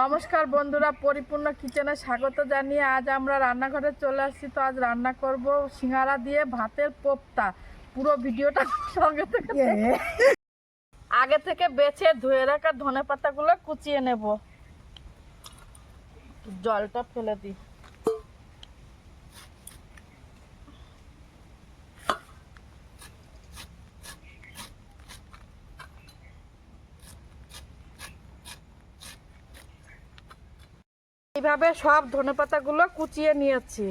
নমস্কার বন্ধুরা পরিপূর্ণ কিচেনে স্বাগত জানিয়ে আজ আমরা রান্নাঘরে চলে আসছি। তো আজ রান্না করব সিঙ্গারা দিয়ে ভাতের পোপ্তা। পুরো ভিডিওটা সঙ্গে থেকে আগে থেকে বেছে ধুয়ে রাখা ধনে পাতাগুলো কুচিয়ে নেব। জলটা ফেলে দিই। এইভাবে সব ধনেপাতাগুলো কুচিয়ে নিয়েছি।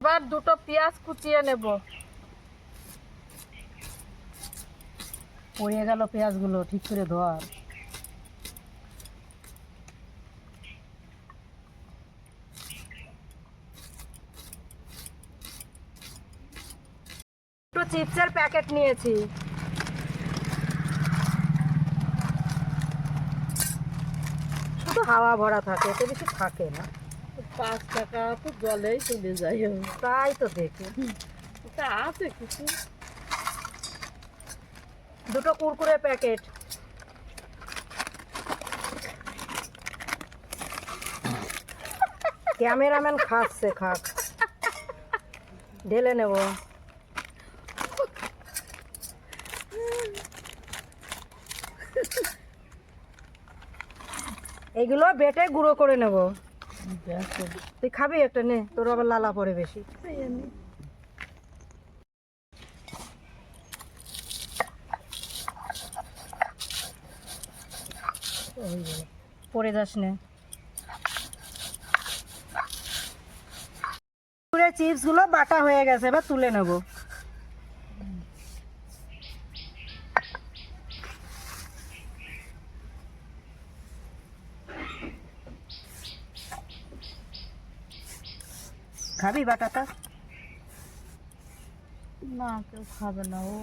এবার দুটো পেঁয়াজ কুচিয়ে নেব। পড়ে গেল পেঁয়াজগুলো, ঠিক করে ধোয়ার চিপসের প্যাকেট নিয়েছি। হাওয়া ভরা থাকে এতে বেশি থাকে না। পাঁচ টাকা তো জলেই চলে যায়। তাই তো দেখি। এটা আছে কিছু। দুটো কুরকুরে প্যাকেট। ক্যামেরাম্যান খাচ্ছে খাক। ঢেলে নেব। এইগুলো বেটে গুঁড়ো করে নেব। তুই খাবি একটা, নে। তোর আবার লালা পড়ে বেশি। পড়ে যাস, নে। পুরো চিপসগুলো বাটা হয়ে গেছে, এবার তুলে নেব। খাবি বাটাটা? না কেউ খাবে না ও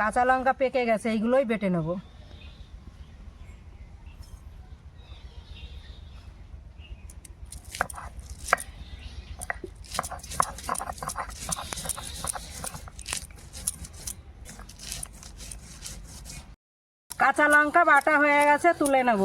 কাঁচা লঙ্কা পেকে গেছে এইগুলোই বেটে নেব। কাঁচা লঙ্কা বাটা হয়ে গেছে তুলে নেব।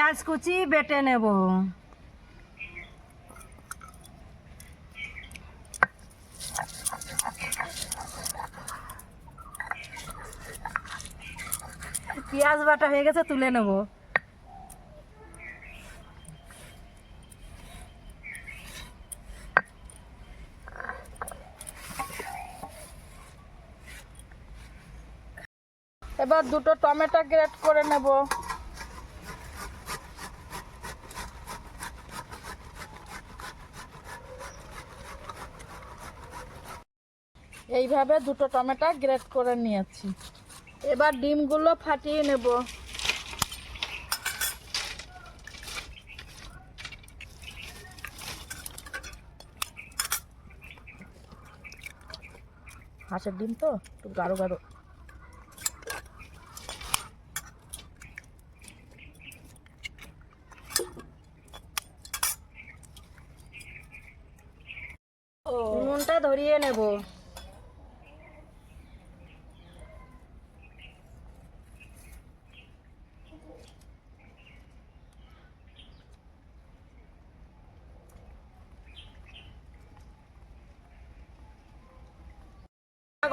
পেঁয়াজ কুচি বেটে নেব। পেঁয়াজ বাটা হয়ে গেছে, তুলে নেব। এবার দুটো টমেটো গ্রেট করে নেব। এইভাবে দুটো টমেটো গ্রেট করে নিয়েছি। এবার ডিমগুলো ফাটিয়ে নেব। হাঁসের ডিম তো, একটু গাঢ় গাঢ়। নুনটা ধরিয়ে নেব।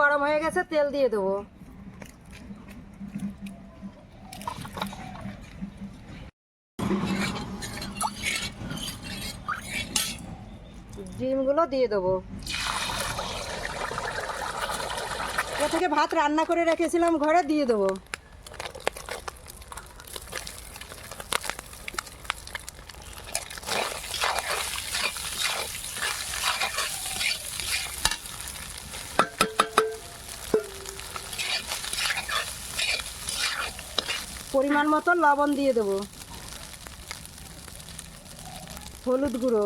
গরম হয়ে গেছে, তেল দিয়ে দেবো। ডিমগুলো দিয়ে দেবো। থেকে ভাত রান্না করে রেখেছিলাম ঘরে, দিয়ে দেবো। পরিমাণ মতো লবণ দিয়ে দেবো। হলুদ গুঁড়ো।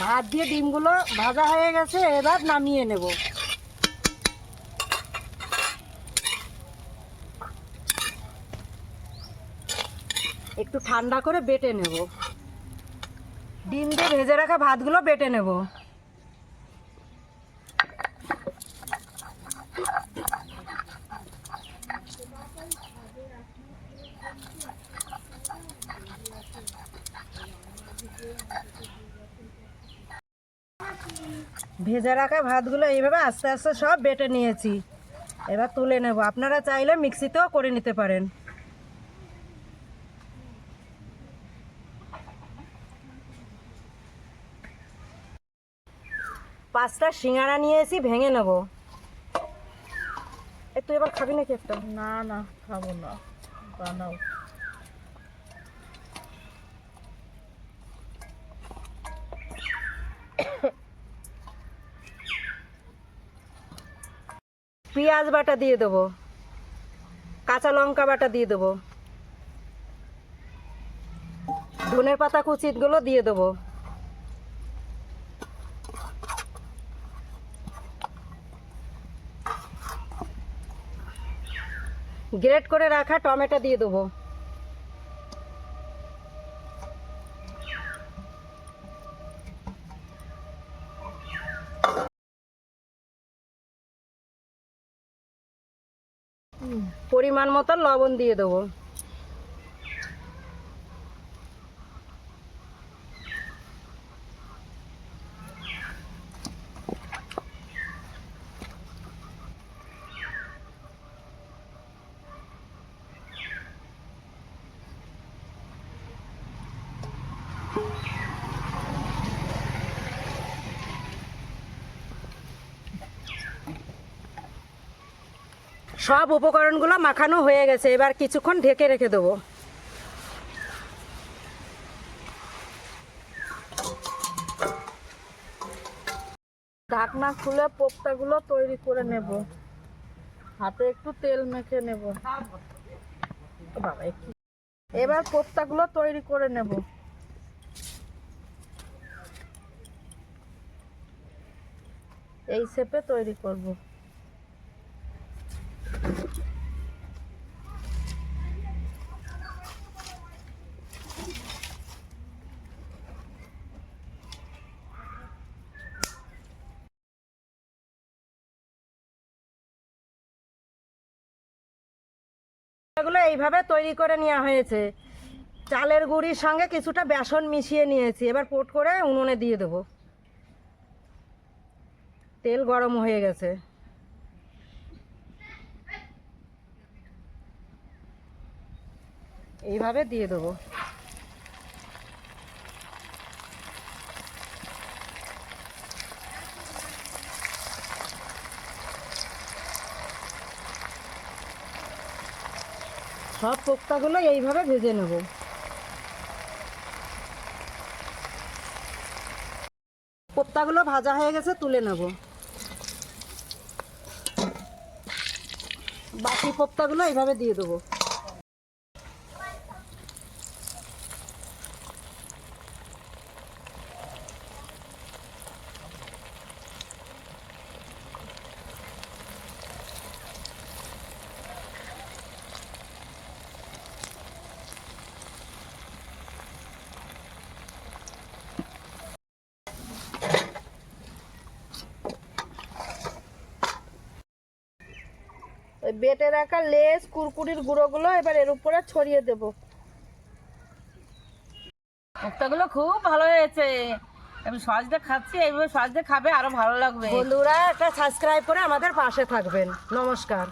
ভাত দিয়ে ডিমগুলো ভাজা হয়ে গেছে, এবার নামিয়ে নেব। একটু ঠান্ডা করে বেটে নেব। ডিম দিয়ে ভেজে রাখা ভাতগুলো বেটে নেব। ভেজে রাখা ভাতগুলো এইভাবে আস্তে আস্তে সব বেটে নিয়েছি। এবার তুলে নেব। আপনারা চাইলে মিক্সিতেও করে নিতে পারেন। পাঁচটা সিঙ্গারা নিয়েছি ভেঙে নেব। এই তুই এবার খাবি নাকি একটা? না না খাব না। বানাও। পেঁয়াজ বাটা দিয়ে দেবো। কাঁচা লঙ্কা বাটা দিয়ে দেবো। ধনের পাতা কুচিতগুলো দিয়ে দেবো। গ্রেট করে রাখা টমেটো দিয়ে দেবো। পরিমাণ মতো লবণ দিয়ে দেবো। সব উপকরণগুলো মাখানো হয়ে গেছে। এবার কিছুক্ষণ ঢেকে রেখে দেবো। ঢাকনা খুলে পোক্তাগুলো তৈরি করে নেব। হাতে একটু তেল মেখে নেব। এবার পোক্তাগুলো তৈরি করে নেব। এই শেপে তৈরি করব। এগুলো এইভাবে তৈরি করে নেওয়া হয়েছে। চালের গুঁড়ির সঙ্গে কিছুটা বেসন মিশিয়ে নিয়েছি। এবার পোট করে উনুনে দিয়ে দেব। তেল গরম হয়ে গেছে। এইভাবে দিয়ে দেবো। সব পোক্তাগুলো এইভাবে ভেজে নেব। কোপ্তাগুলো ভাজা হয়ে গেছে, তুলে নেব। বাকি কোপ্তাগুলো এইভাবে দিয়ে দেবো। ওই বেটে রাখা লেস কুরকুরির গুঁড়োগুলো এবার এর উপরে ছড়িয়ে দেব। কোপ্তাগুলো খুব ভালো হয়েছে। আমি সহজে খাচ্ছি এইভাবে সহজে খাবে আরও ভালো লাগবে। বন্ধুরা একটা সাবস্ক্রাইব করে আমাদের পাশে থাকবেন। নমস্কার।